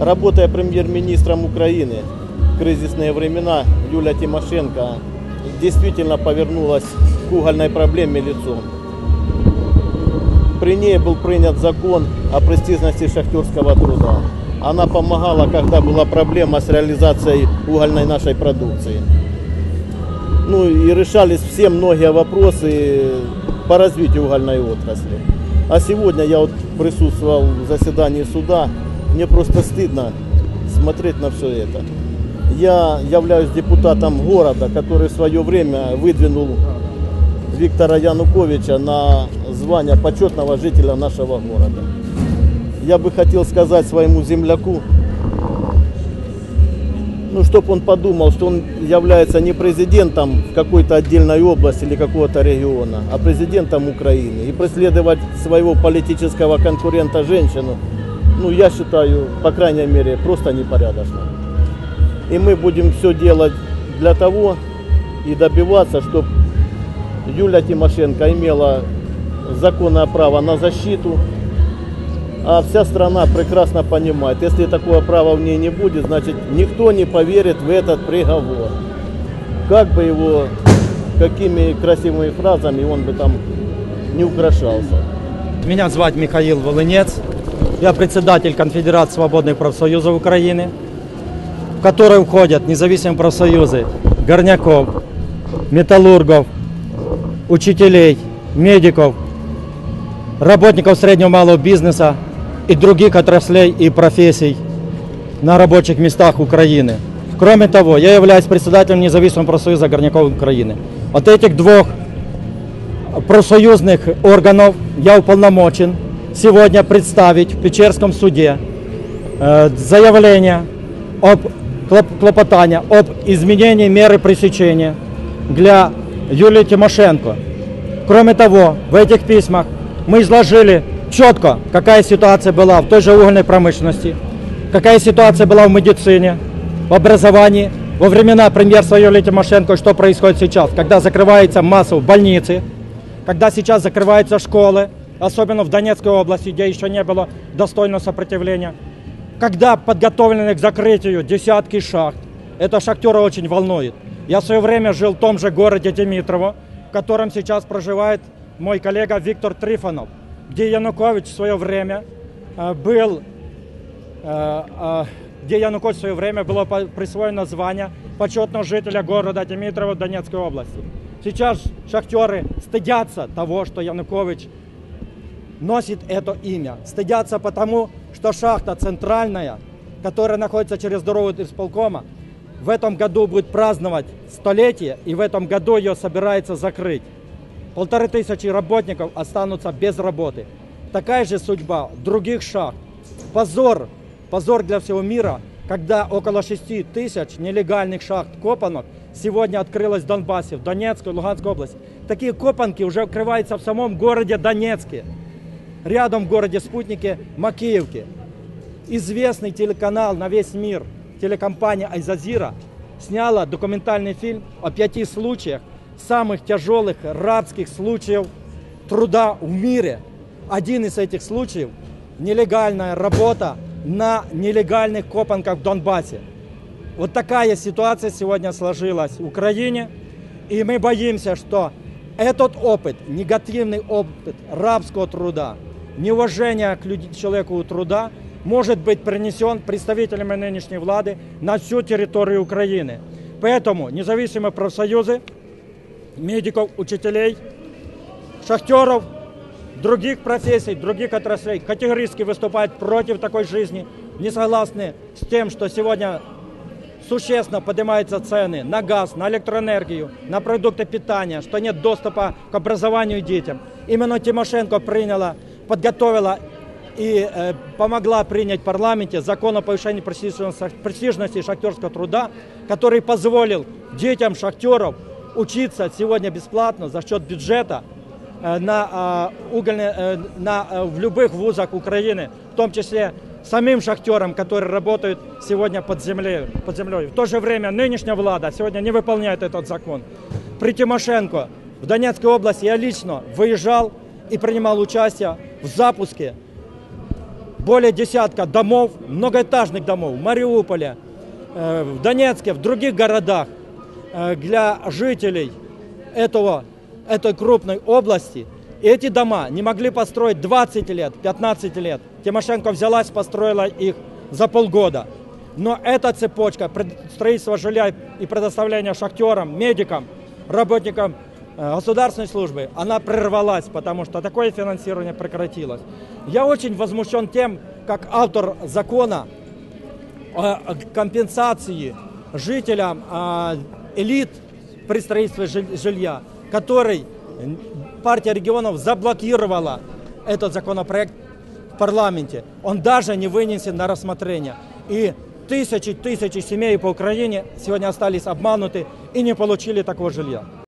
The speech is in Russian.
Работая премьер-министром Украины в кризисные времена, Юлия Тимошенко действительно повернулась к угольной проблеме лицом. При ней был принят закон о престижности шахтерского труда. Она помогала, когда была проблема с реализацией угольной нашей продукции. Ну и решались все многие вопросы по развитию угольной отрасли. А сегодня я вот присутствовал в заседании суда, мне просто стыдно смотреть на все это. Я являюсь депутатом города, который в свое время выдвинул Виктора Януковича на звание почетного жителя нашего города. Я бы хотел сказать своему земляку, ну, чтобы он подумал, что он является не президентом какой-то отдельной области или какого-то региона, а президентом Украины. И преследовать своего политического конкурента женщину, ну, я считаю, по крайней мере, просто непорядочно. И мы будем все делать для того и добиваться, чтобы Юлия Тимошенко имела законное право на защиту, а вся страна прекрасно понимает, если такого права в ней не будет, значит никто не поверит в этот приговор. Как бы его, какими красивыми фразами он бы там не украшался. Меня звать Михаил Волынец. Я председатель Конфедерации свободных профсоюзов Украины, в которой входят независимые профсоюзы горняков, металлургов, учителей, медиков, работников среднего малого бизнеса и других отраслей и профессий на рабочих местах Украины. Кроме того, я являюсь председателем независимого профсоюза горняков Украины. От этих двух профсоюзных органов я уполномочен сегодня представить в Печерском суде э, заявление об клоп- клопотание об изменении меры пресечения для Юлии Тимошенко. Кроме того, в этих письмах мы изложили четко, какая ситуация была в той же угольной промышленности, какая ситуация была в медицине, в образовании, во времена премьерства Юлии Тимошенко, что происходит сейчас, когда закрывается массово больницы, когда сейчас закрываются школы, особенно в Донецкой области, где еще не было достойного сопротивления, когда подготовлены к закрытию десятки шахт. Это шахтера очень волнует. Я в свое время жил в том же городе Димитрово, в котором сейчас проживает мой коллега Виктор Трифонов, где Янукович в свое время э, был, э, э, где Янукович в свое время было присвоено звание почетного жителя города Димитрово Донецкой области. Сейчас шахтеры стыдятся того, что Янукович носит это имя. Стыдятся потому, что шахта центральная, которая находится через дорогу от исполкома, в этом году будет праздновать столетие, и в этом году ее собирается закрыть. Полторы тысячи работников останутся без работы. Такая же судьба других шахт. Позор, позор для всего мира, когда около 6 тысяч нелегальных шахт копанок сегодня открылось в Донбассе, в Донецкой, Луганской области. Такие копанки уже открываются в самом городе Донецке, рядом в городе Спутнике Макеевке. Известный телеканал на весь мир, телекомпания Айзазира, сняла документальный фильм о пяти случаях самых тяжелых рабских случаев труда в мире. Один из этих случаев – нелегальная работа на нелегальных копанках в Донбассе. Вот такая ситуация сегодня сложилась в Украине. И мы боимся, что этот опыт, негативный опыт рабского труда, неуважение к человеку труда может быть принесен представителями нынешней влады на всю территорию Украины. Поэтому независимые профсоюзы, медиков, учителей, шахтеров, других профессий, других отраслей категорически выступают против такой жизни, не согласны с тем, что сегодня существенно поднимаются цены на газ, на электроэнергию, на продукты питания, что нет доступа к образованию детям. Именно Тимошенко приняла, подготовила и э, помогла принять в парламенте закон о повышении престижности, шахтерского труда, который позволил детям шахтеров учиться сегодня бесплатно за счет бюджета э, на, э, угольные, э, на, э, в любых вузах Украины, в том числе самим шахтерам, которые работают сегодня под землей, под землей. В то же время нынешняя влада сегодня не выполняет этот закон. При Тимошенко в Донецкой области я лично выезжал и принимал участие в запуске более десятка домов, многоэтажных домов в Мариуполе, э, в Донецке, в других городах э, для жителей этого, этой крупной области. И эти дома не могли построить 20 лет, 15 лет. Тимошенко взялась, построила их за полгода. Но эта цепочка строительства жилья и предоставления шахтерам, медикам, работникам государственной службы, она прервалась, потому что такое финансирование прекратилось. Я очень возмущен тем, как автор закона о компенсации жителям а, элит при строительстве жиль- жилья, который партия регионов заблокировала этот законопроект в парламенте. Он даже не вынесен на рассмотрение. И тысячи, тысячи семей по Украине сегодня остались обмануты и не получили такого жилья.